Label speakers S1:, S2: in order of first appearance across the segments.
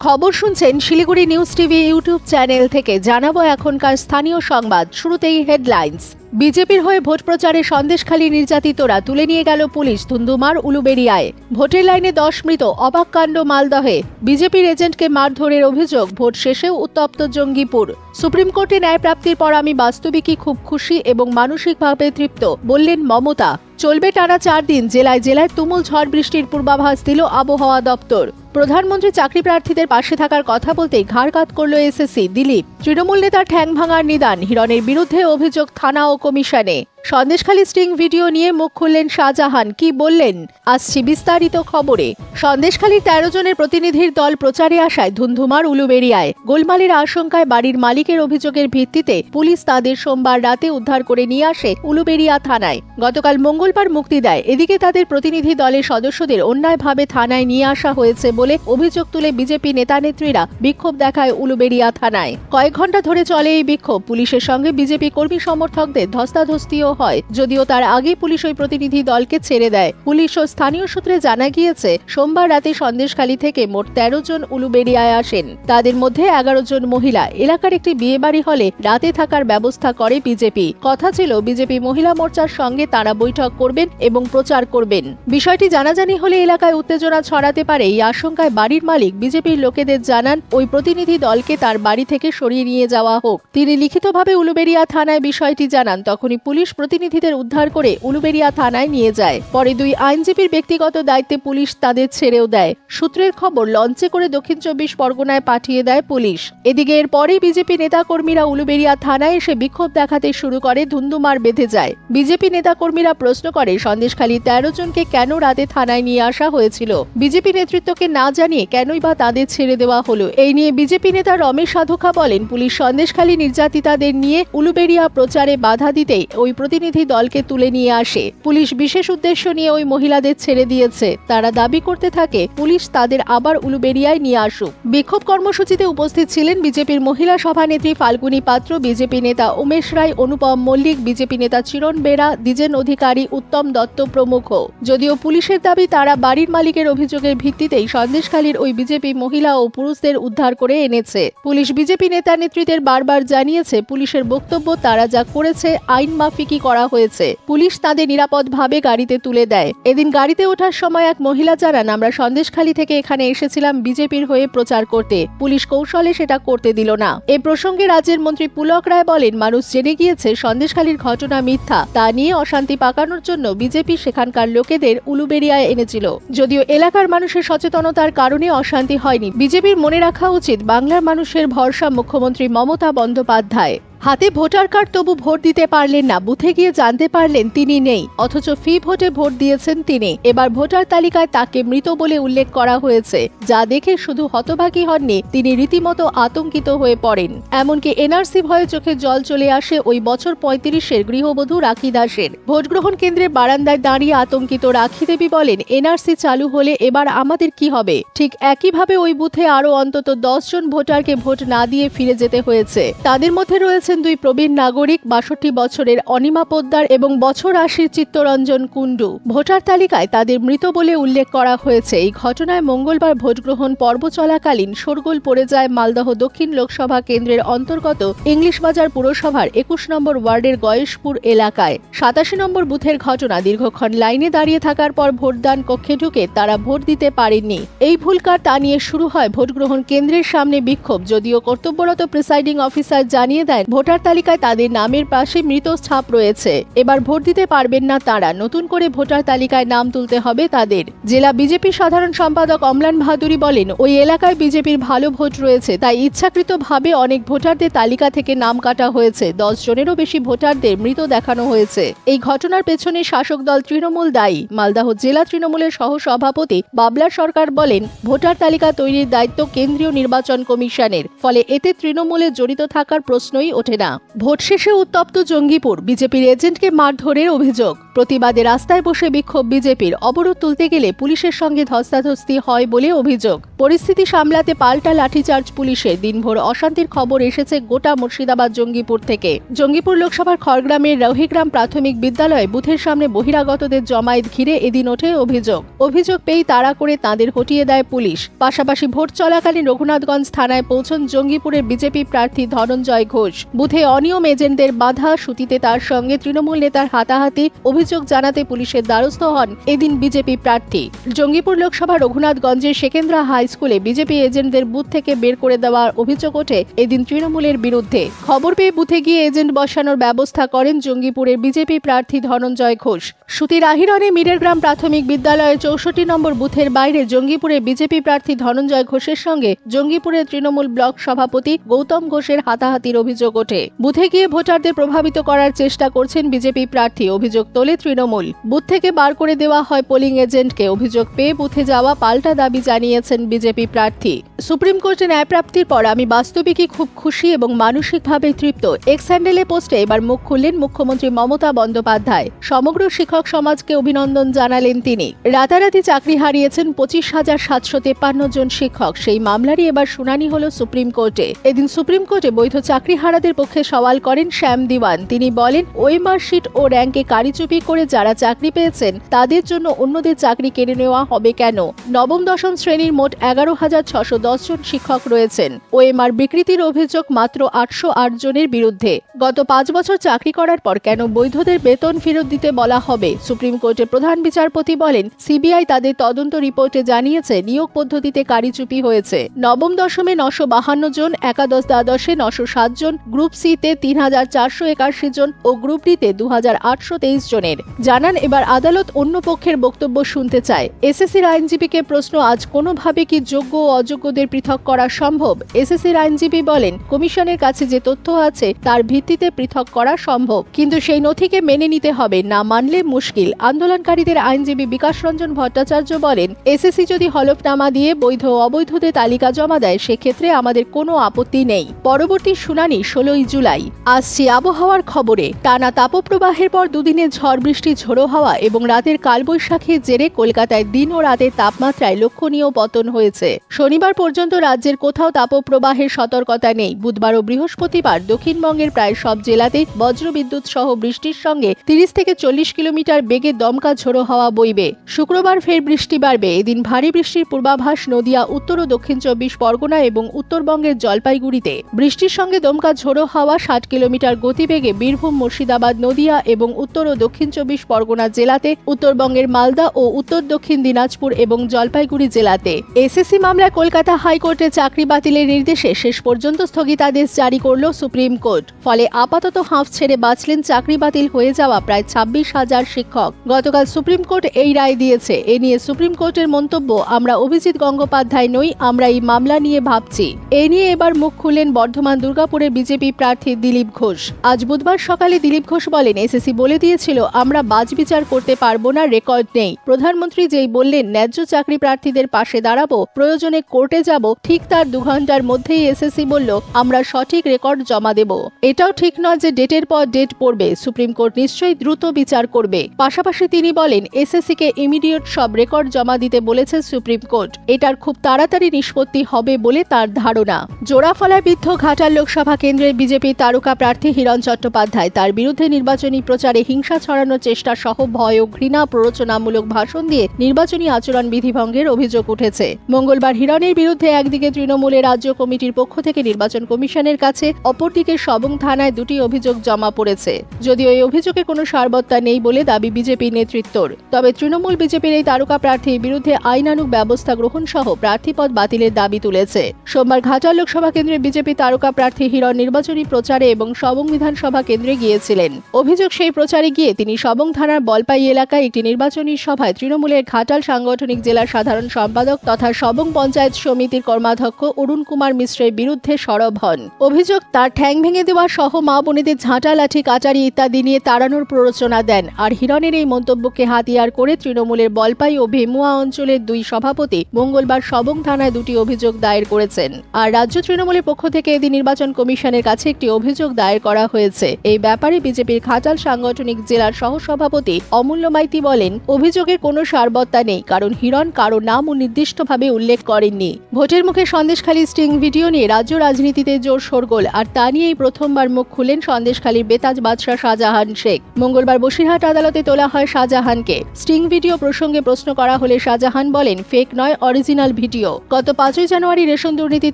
S1: খবর শুনছেন Siliguri news TV YouTube channel থেকে। জানাব এখনকার স্থানীয় সংবাদ। শুরুতেই হেডলাইন্স। বিজেপির হয়ে ভোট প্রচারে সন্দেশখালী নির্যাতিতরা তুলে নিয়ে গেল পুলিশ ধুন্দুমার উলুবেড়িয়ায়। ভোটের লাইনে দশ মৃত, অবাক কাণ্ড মালদহে। বিজেপির এজেন্টকে মারধরের অভিযোগ, ভোট শেষেও উত্তপ্ত জঙ্গিপুর। সুপ্রিম কোর্টে ন্যায় প্রাপ্তির পর আমি বাস্তবিকই খুব খুশি এবং মানসিকভাবে তৃপ্ত, বললেন মমতা। চলবে টানা চার দিন, জেলায় জেলায় তুমুল ঝড় বৃষ্টির পূর্বাভাস দিল আবহাওয়া দপ্তর। প্রধানমন্ত্রী চাকরি প্রার্থীদের পাশে থাকার কথা বলতে ঘাড় কাত করল এসএসসি, দিলীপ। তৃণমূল নেতার ঠ্যাং ভাঙার নিদান, হিরণের বিরুদ্ধে অভিযোগ থানা ও কমিশনে। সন্দেশখালী স্ট্রিং ভিডিও নিয়ে মুখ খুললেন শাহজাহান। কি বললেন? আসছি বিস্তারিত খবরে। সন্দেশখালীর তেরো জনের প্রতিনিধির দল প্রচারে আসায় ধুন্ধুমার উলুবেড়িয়ায়। গোলমালের আশঙ্কায় বাড়ির মালিকের অভিযোগের ভিত্তিতে পুলিশ তাদের সোমবার রাতে উদ্ধার করে নিয়ে আসে উলুবেড়িয়া থানায়। গতকাল মঙ্গলবার মুক্তি দেয়। এদিকে তাদের প্রতিনিধি দলের সদস্যদের অন্যায়ভাবে থানায় নিয়ে আসা হয়েছে বলে অভিযোগ তুলে বিজেপি নেতানেত্রীরা বিক্ষোভ দেখায় উলুবেড়িয়া থানায়। কয়েক ঘণ্টা ধরে চলে এই বিক্ষোভ। পুলিশের সঙ্গে বিজেপি কর্মী সমর্থকদের ধস্তাধস্তিও হয়। যদিও তার আগে পুলিশ ওই প্রতিনিধি দলকে ছেড়ে দেয়। পুলিশ ও স্থানীয় সূত্রে জানা গিয়েছে, সোমবার রাতে সন্দেশখালী থেকে মোট তেরো জন উলুবেড়িয়ায় আসেন। তাদের মধ্যে এগারো জন মহিলা। এলাকার একটি বিয়েবাড়ি হলে রাতে থাকার ব্যবস্থা করে বিজেপি। কথা ছিল, বিজেপি মহিলা মোর্চার সঙ্গে তারা বৈঠক করবেন এবং প্রচার করবেন। বিষয়টি জানাজানি হলে এলাকায় উত্তেজনা ছড়াতে পারে এই আশঙ্কায় বাড়ির মালিক বিজেপির লোকেদের জানান, ওই প্রতিনিধি দলকে তার বাড়ি থেকে সরিয়ে নিয়ে যাওয়া হোক। তিনি লিখিতভাবে উলুবেড়িয়া থানায় বিষয়টি জানান। তখনই পুলিশ প্রতিনিধিদের উদ্ধার করে উলুবেড়িয়া থানায় নিয়ে যায়। পরে দুই আইনজীবীর ব্যক্তিগত দায়িত্বে পুলিশ তাদের ছেড়েও দেয়। সূত্রের খবর, লঞ্চে করে দক্ষিণ চব্বিশ পরগনায় পাঠিয়ে দেয় পুলিশ। এদিকে এরপরেই বিজেপি নেতাকর্মীরা উলুবেড়িয়া থানায় এসে বিক্ষোভ দেখাতে শুরু করে, ধুন্ধুমার বেঁধে যায়। বিজেপি নেতাকর্মীরা প্রশ্ন করে, সন্দেশখালী তেরো জনকে কেন রাতে থানায় নিয়ে আসা হয়েছিল? বিজেপি নেতৃত্বকে না জানিয়ে কেনই বা তাদের ছেড়ে দেওয়া হলো? এই নিয়ে বিজেপি নেতা রমেশ সাধুখা বলেন, পুলিশ সন্দেশখালী নির্যাতিতাদের নিয়ে উলুবেড়িয়া প্রচারে বাধা দিতেই ওই প্রতিনিধি দলকে তুলে নিয়ে আসে। পুলিশ বিশেষ উদ্দেশ্য নিয়ে ওই মহিলাদের ছেড়ে দিয়েছে। তারা দাবি করতে থাকে, পুলিশ তাদের আবার উলুবেড়িয়ায় নিয়ে আসুক। বিক্ষোভ কর্মসূচিতে উপস্থিত ছিলেন বিজেপির মহিলা সভানেত্রী ফাল্গুনী পাত্র, বিজেপি নেতা উমেশ রায়, অনুপম মল্লিক, বিজেপি নেতা চিরণ বেরা দ্বিজেন অধিকারী উত্তম দত্ত প্রমুখ। যদিও পুলিশের দাবি, তারা বাড়ির মালিকের অভিযোগের ভিত্তিতেই সন্দেশখালীর ওই বিজেপি মহিলা ও পুরুষদের উদ্ধার করে এনেছে। পুলিশ বিজেপি নেতা নেত্রীদের বারবার জানিয়েছে, পুলিশের বক্তব্য, তারা যা করেছে, আইন মাফিকই করা হয়েছে। পুলিশ তাদের নিরাপদভাবে গাড়িতে তুলে দেয়। এদিন গাড়িতে ওঠার সময় এক মহিলা জানান, আমরা সন্দেশখালী থেকে এখানে এসেছিলাম বিজেপির হয়ে প্রচার করতে। পুলিশ কৌশলে সেটা করতে দিল না। এ প্রসঙ্গে রাজ্যের মন্ত্রী পুলক রায় বলেন, মানুষ জেনে গিয়েছে সন্দেশখালীর ঘটনা মিথ্যা। তা নিয়ে অশান্তি পাকানোর জন্য বিজেপি সেখানকার লোকেদের উলুবেড়িয়ায় এনেছিল। যদিও এলাকার মানুষের সচেতনতার কারণে অশান্তি হয়নি, বিজেপির মনে রাখা উচিত বাংলার মানুষের ভরসা মুখ্যমন্ত্রী মমতা বন্দ্যোপাধ্যায়। হাতে ভোটার কার্ড তবু ভোট দিতে পারলেন না। বুথে গিয়ে জানতে পারলেন তিনি নেই, অথচ ফি ভোটে ভোট দিয়েছেন তিনি। এবার ভোটার তালিকায় তাকে মৃত বলে উল্লেখ করা হয়েছে, যা দেখে শুধু হতভাগী হননি, তিনি রীতিমতো আতঙ্কিত হয়ে পড়েন। এমনকি এনআরসি ভয়ে চোখে জল চলে আসে ওই বছর পঁয়ত্রিশের গৃহবধূ রাখি দাসের। ভোট গ্রহণ কেন্দ্রের বারান্দায় দাঁড়িয়ে আতঙ্কিত রাখি দেবী বলেন, এনআরসি চালু হলে এবার আমাদের কি হবে? ঠিক একইভাবে ওই বুথে আরও অন্তত দশ জন ভোটারকে ভোট না দিয়ে ফিরে যেতে হয়েছে। তাদের মধ্যে রয়েছে রয়েছেন দুই প্রবীণ নাগরিক বাষট্টি বছরের অনিমা পোদ্দার এবং বছর আশির চিত্তরঞ্জন কুণ্ডু। ভোটার তালিকায় তাদের মৃত বলে উল্লেখ করা হয়েছে। এই ঘটনায় মঙ্গলবার ভোটগ্রহণ পর্ব চলাকালীন শোরগোল পড়ে যায় মালদহ দক্ষিণ লোকসভা কেন্দ্রের অন্তর্গত ইংলিশ বাজার পুরসভার একুশ নম্বর ওয়ার্ডের গয়েশপুর এলাকায়। সাতাশি নম্বর বুথের ঘটনা দীর্ঘক্ষণ লাইনে দাঁড়িয়ে থাকার পর ভোটদান কক্ষে ঢুকে তারা ভোট দিতে পারেননি। এই ভুলকার তা নিয়ে শুরু হয় ভোটগ্রহণ কেন্দ্রের সামনে বিক্ষোভ। যদিও কর্তব্যরত প্রিসাইডিং অফিসার জানিয়ে দেন ভোটার তালিকায় তাদের নামের পাশে মৃত ছাপ রয়েছে। এবার ভোট দিতে পারবেন না তারা। নতুন করে ভোটার তালিকায় নাম তুলতে হবে তাদের। জেলা বিজেপি সাধারণ সম্পাদক অমলান ভাদুরী বলেন, ওই এলাকায় বিজেপির ভালো ভোট রয়েছে, তাই ইচ্ছাকৃতভাবে অনেক ভোটারদের তালিকা থেকে নাম কাটা হয়েছে। দশ জনেরও বেশি ভোটারদের মৃত দেখানো হয়েছে। এই ঘটনার পেছনে শাসক দল তৃণমূল দায়ী। মালদাহ জেলা তৃণমূলের সহ সভাপতি বাবলা সরকার বলেন, ভোটার তালিকা তৈরির দায়িত্ব কেন্দ্রীয় নির্বাচন কমিশনের। ফলে এতে তৃণমূলে জড়িত থাকার প্রশ্নই ওঠে ঘটে না ভোট শেষে উত্তপ্ত জঙ্গিপুর, বিজেপির এজেন্টকে মারধরের অভিযোগ। প্রতিবাদে রাস্তায় বসে বিক্ষোভ বিজেপির। অবরোধ তুলতে গেলে পুলিশের সঙ্গে ধস্তাধস্তি হয় বলে অভিযোগ। পরিস্থিতি সামলাতে পাল্টা লাঠিচার্জ পুলিশের দিনভর অশান্তির খবর এসেছে গোটা মুর্শিদাবাদ জঙ্গিপুর থেকে। জঙ্গিপুর লোকসভার খড়গ্রামের রহিগ্রাম প্রাথমিক বিদ্যালয়ে বুথের সামনে বহিরাগতদের জমায়েত ঘিরে এদিন ওঠে অভিযোগ। অভিযোগ পেয়ে তাড়া করে তাঁদের হটিয়ে দেয় পুলিশ। পাশাপাশি ভোট চলাকালীন রঘুনাথগঞ্জ থানায় পৌঁছন জঙ্গিপুরের বিজেপি প্রার্থী ধনঞ্জয় ঘোষ। বুথে অনিয়ম এজেন্টদের বাধা, সুতিতে তার সঙ্গে তৃণমূল নেতার হাতাহাতি অভিযোগ জানাতে পুলিশের দ্বারস্থ হন এদিন বিজেপি প্রার্থী। জঙ্গিপুর লোকসভা রঘুনাথগঞ্জের সেকেন্দ্রা হাই স্কুলে বিজেপি এজেন্টদের বুথ থেকে বের করে দেওয়ার অভিযোগ ওঠে এদিন তৃণমূলের বিরুদ্ধে। খবর পেয়ে বুথে গিয়ে এজেন্ট বসানোর ব্যবস্থা করেন জঙ্গিপুরের বিজেপি প্রার্থী ধনঞ্জয় ঘোষ। সুতির আহিরনে মিরের গ্রাম প্রাথমিক বিদ্যালয়ের চৌষট্টি নম্বর বুথের বাইরে জঙ্গিপুরের বিজেপি প্রার্থী ধনঞ্জয় ঘোষের সঙ্গে জঙ্গিপুরের তৃণমূল ব্লক সভাপতি গৌতম ঘোষের হাতাহাতির অভিযোগ ওঠে বুথে গিয়ে ভোটারদের প্রভাবিত করার চেষ্টা করছেন বিজেপি প্রার্থী অভিযোগ তোলে তৃণমূল। বুথ থেকে বার করে দেওয়া হয় পোলিং এজেন্টকে অভিযোগ পেয়ে বুথে যাওয়া পাল্টা দাবি জানিয়েছেন বিজেপি প্রার্থী। সুপ্রিম কোর্টে ন্যায়প্রাপ্তির পর আমি বাস্তবিকই খুব খুশি এবং মানসিকভাবে তৃপ্ত। এক্স হ্যান্ডেলে পোস্টে এবার মুখ খুললেন মুখ্যমন্ত্রী মমতা বন্দ্যোপাধ্যায়। সমগ্র শিক্ষক সমাজকে অভিনন্দন জানালেন তিনি। রাতারাতি চাকরি হারিয়েছেন পঁচিশ হাজার সাতশো তেপ্পান্ন জন শিক্ষক। সেই মামলারই এবার শুনানি হল সুপ্রিম কোর্টে। এদিন সুপ্রিম কোর্টে বৈধ চাকরি হারাদের পক্ষে সওয়াল করেন শ্যাম দিওয়ান। তিনি বলেন, ওই মার্কশিট ও র্যাঙ্কে কারিচুপি করে যারা চাকরি পেয়েছেন, তাদের জন্য অন্যদের চাকরি কেড়ে নেওয়া হবে কেন? নবম, দশম শ্রেণির মোট এগারো হাজার ছশো দশ জন শিক্ষক রয়েছেন। ওএমআর বিকৃতির অভিযোগ মাত্র আটশো আট জনের বিরুদ্ধে। গত পাঁচ বছর চাকরি করার পর কেন বৈধদের বেতন ফেরত দিতে বলা হবে? সুপ্রিম কোর্টের প্রধান বিচারপতি বলেন, সিবিআই তাদের তদন্ত রিপোর্টে জানিয়েছে, নিয়োগ পদ্ধতিতে কারিচুপি হয়েছে। নবম দশমে নশো বাহান্ন জন, একাদশ দ্বাদশে নশো সাত জন, গ্রুপ সিতে তিন হাজার চারশো একাশি জন ও গ্রুপ ডিতে দু আটশো তেইশ জনের। জানান, এবার আদালত অন্য পক্ষের বক্তব্য শুনতে চায়। এসএসসির আইনজীবীকে প্রশ্ন, আজ কোনোভাবে কি যোগ্য ও অযোগ্যদের পৃথক করা সম্ভব? এসএসসির আইনজীবী বলেন, কমিশনের কাছে যে তথ্য আছে, তার ভিত্তিতে পৃথক করা সম্ভব। কিন্তু সেই নথিকে মেনে নিতে হবে না মানলে মুশকিল। আন্দোলনকারীদের আইনজীবী বিকাশ রঞ্জন ভট্টাচার্য বলেন, এসএসসি যদি হলফনামা দিয়ে বৈধ অবৈধদের তালিকা জমা দেয়, সেক্ষেত্রে আমাদের কোনো আপত্তি নেই। পরবর্তী শুনানি ষোলোই জুলাই। আসছি আবহাওয়ার খবরে টানা তাপপ্রবাহের পর দুদিনে ঝড় বৃষ্টি, ঝোড়ো হাওয়া এবং রাতের কালবৈশাখীর জেরে কলকাতায় দিন ও রাতের তাপমাত্রায় লক্ষণীয় পতন হয়েছে। শনিবার পর্যন্ত রাজ্যের কোথাও তাপপ্রবাহের সতর্কতা নেই। বুধবার ও বৃহস্পতিবার দক্ষিণবঙ্গের প্রায় সব জেলাতেই বজ্রবিদ্যুৎ সহ বৃষ্টির সঙ্গে তিরিশ থেকে চল্লিশ কিলোমিটার বেগে দমকা ঝোড়ো হাওয়া বইবে। শুক্রবার ফের বৃষ্টি বাড়বে। এদিন ভারী বৃষ্টির পূর্বাভাস নদিয়া, উত্তর ও দক্ষিণ চব্বিশ পরগনা এবং উত্তরবঙ্গের জলপাইগুড়িতে। বৃষ্টির সঙ্গে দমকা ঝোড়ো হাওয়া ষাট কিলোমিটার গতিবেগে বীরভূম, মুর্শিদাবাদ, নদিয়া এবং উত্তর ও দক্ষিণ চব্বিশ পরগনা জেলাতে, উত্তরবঙ্গের মালদা ও উত্তর দক্ষিণ দিনাজপুর এবং জলপাইগুড়ি জেলাতে। এসএসসি মামলায় কলকাতা হাইকোর্টে চাকরি বাতিলের নির্দেশে শেষ পর্যন্ত স্থগিতাদেশ জারি করল সুপ্রিম কোর্ট। ফলে আপাতত হাঁফ ছেড়ে বাঁচলেন চাকরি বাতিল হয়ে যাওয়া প্রায় ছাব্বিশ হাজার শিক্ষক। গতকাল সুপ্রিম কোর্ট এই রায় দিয়েছে। এ নিয়ে সুপ্রিম কোর্টের মন্তব্য, আমরা অভিজিৎ গঙ্গোপাধ্যায় নই, আমরা এই মামলা নিয়ে ভাবছি। এ নিয়ে এবার মুখ খুললেন বর্ধমান দুর্গাপুরের বিজেপি প্রার্থী দিলীপ ঘোষ। আজ বুধবার সকালে দিলীপ ঘোষ বলেন, এসএসসি বলে দিয়েছিল, আমরা বাজবিচার করতে পারব না, রেকর্ড নেই। প্রধানমন্ত্রী যেই বললেন, ন্যায্য চাকরি প্রার্থীদের পাশে দাঁড়াবো, প্রয়োজনে কোর্টে যাব, ঠিক তার দু ঘণ্টার মধ্যেই এসএসসি বলল, আমরা সঠিক রেকর্ড জমা দেব। এটাও ঠিক নয় যে ডেটের পর ডেট পড়বে, সুপ্রিম কোর্ট নিশ্চয়ই দ্রুত বিচার করবে। পাশাপাশি তিনি বলেন এসএসসি কে ইমিডিয়েট সব রেকর্ড জমা দিতে বলেছে সুপ্রিম কোর্ট। এটার খুব তাড়াতাড়ি নিষ্পত্তি হবে বলে তার ধারণা। জোড়াফলায় বিদ্ধ ঘাটাল লোকসভা কেন্দ্রের বিজেপি তারকা প্রার্থী হিরণ চট্টোপাধ্যায়। তার বিরুদ্ধে নির্বাচনী প্রচারে হিংসা ছড়ানোর চেষ্টা সহ ভয় ও ঘৃণা প্ররোচনামূলক ভাষণ দিয়ে নির্বাচনী আচরণ বিধিভঙ্গের অভিযোগ উঠেছে। মঙ্গলবার হিরণের বিরুদ্ধে একদিকে তৃণমূলের রাজ্য কমিটির পক্ষ থেকে নির্বাচন কমিশনের কাছে, অপরদিকে সবং থানায় দুটি অভিযোগ জমা পড়েছে। যদিও এই অভিযোগে কোনো সারবত্তা নেই বলে দাবি বিজেপি নেতৃত্বর। তবে তৃণমূল বিজেপির এই তারকা প্রার্থীর বিরুদ্ধে আইনানুগ ব্যবস্থা গ্রহণ সহ প্রার্থীপদ বাতিলের দাবি তুলেছে। সোমবার ঘাটাল লোকসভা কেন্দ্রে বিজেপি তারকা প্রার্থী হিরণ নির্বাচনী প্রচারে এবং সবং বিধানসভা কেন্দ্রে গিয়েছিলেন। অভিযোগ সেই প্রচারে গিয়ে তিনি সবং থানার বলপাই এলাকায় একটি নির্বাচনী সভায় তৃণমূলের ঘাটাল সাংগঠনিক জেলার সাধারণ সম্পাদক তথা সবং পঞ্চায়েত সমিতির কর্মাধ্যক্ষ অরুণ কুমার মিশ্রের বিরুদ্ধে সরব হন। অভিযোগ তার ঠ্যাং ভেঙে দেওয়া সহ মা বোনেদের ঝাঁটা, লাঠি, কাটারি ইত্যাদি নিয়ে তাড়ানোর প্ররোচনা দেন। আর হিরণের এই মন্তব্যকে হাতিয়ার করে তৃণমূলের বলপাই ও ভেমুয়া অঞ্চলের দুই সভাপতি মঙ্গলবার সবং থানায় দুটি অভিযোগ দায়ের করেছেন। আর রাজ্য তৃণমূলের পক্ষ থেকে এদিন নির্বাচন কমিশনের কাছে কাছে একটি অভিযোগ দায়ের করা হয়েছে। এই ব্যাপারে বিজেপির খাটাল সাংগঠনিক জেলার সহসভাপতি অমূল্য মাইতি বলেন অভিযোগের কোনো সারবত্তা নেই, কারণ হিরণ কারও নাম ও নির্দিষ্টভাবে উল্লেখ করেননি। ভোটের মুখে সন্দেশখালী স্টিং ভিডিও নিয়ে রাজ্য রাজনীতিতে জোর শোরগোল, আর তা নিয়েই প্রথমবার মুখ খুলেন সন্দেশখালীর বেতাজ বাদশাহ শাহজাহান শেখ। মঙ্গলবার বসিরহাট আদালতে তোলা হয় শাহজাহানকে। স্টিং ভিডিও প্রসঙ্গে প্রশ্ন করা হলে শাহজাহান বলেন, ফেক নয়, অরিজিনাল ভিডিও। গত পাঁচই জানুয়ারি রেশন দুর্নীতি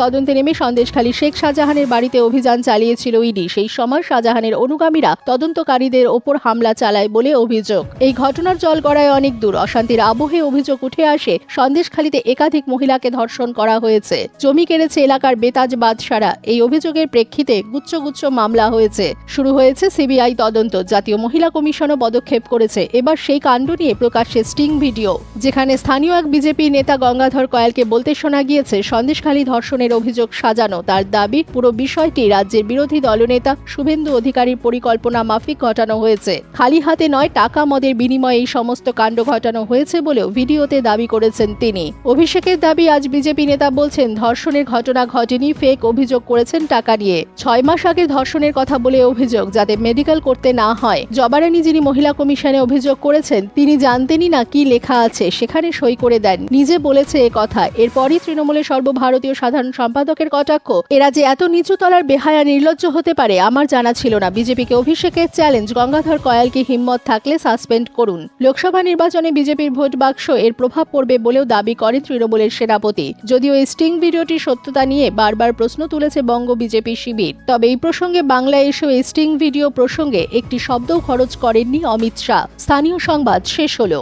S1: তদন্তে নেমে সন্দেশখালী শেখ শাহজাহানের বাড়িতে অভিযান চালিয়েছিল ইডি। সেই সময় শাহজাহানের অনুগামীরা তদন্তকারীদের ওপর হামলা চালায় বলে অভিযোগ। এই ঘটনার জল গড়ায় অনেক দূর। অশান্তির আবহে অভিযোগ উঠে আসে, সন্দেশখালীতে একাধিক মহিলাকে ধর্ষণ করা হয়েছে। জমি কেড়েছে এলাকার বেতাজ বাদশারা। এই অভিযোগের প্রেক্ষিতে গুচ্ছ গুচ্ছ মামলা হয়েছে। শুরু হয়েছে সিবিআই তদন্ত। জাতীয় মহিলা কমিশনও পদক্ষেপ করেছে। এবার সেই কাণ্ড নিয়ে প্রকাশ্যে স্টিং ভিডিও। যেখানে স্থানীয় এক বিজেপি নেতা গঙ্গাধর কয়ালকে বলতে শোনা গিয়েছে, সন্দেশখালী ধর্ষণের অভিযোগ সাজানো। তার দাবি, পুরো বিষয়টি রাজ্যের বিরোধী দলনেতা শুভেন্দু অধিকারীর পরিকল্পনা মাফিক ঘটানো হয়েছে। খালি হাতে নয়, টাকা মদের বিনিময়ে এই সমস্ত কাণ্ড ঘটানো হয়েছে বলেও ভিডিওতে দাবি করেছেন তিনি। অভিষেকের দাবি, আজ বিজেপি নেতা বলছেন, ধর্ষণের ঘটনা ঘটেনি, ফেক অভিযোগ করেছেন টাকা নিয়ে। ছয় মাস আগে ধর্ষণের কথা বলে অভিযোগ যাতে মেডিকেল করতে না হয়। জবারানি যিনি মহিলা কমিশনে অভিযোগ করেছেন, তিনি জানতেনই না কি লেখা আছে, সেখানে সই করে দেন। নিজে বলেছে এ কথা। এরপরই তৃণমূলের সর্বভারতীয় সাধারণ সম্পাদকের কটাক্ষ এরা যে এত নিচু তলার বেহায়া নির্লজ্জ হতে পারে, আমার জানা ছিল না। বিজেপিকে অভিষেকের চ্যালেঞ্জ গঙ্গাধর কয়ালকে হিম্মত থাকলে সাসপেন্ড করুন। লোকসভা নির্বাচনে বিজেপির ভোট বাক্স এর প্রভাব পড়বে বলেও দাবি করে তৃণমূলের সেনাপতি। যদিও এই স্টিং ভিডিওটির সত্যতা নিয়ে বারবার প্রশ্ন তুলেছে বঙ্গ বিজেপি শিবির। তবে এই প্রসঙ্গে বাংলায় এসেও এই স্টিং ভিডিও প্রসঙ্গে একটি শব্দও খরচ করেননি অমিত শাহ। স্থানীয় সংবাদ শেষ হলো।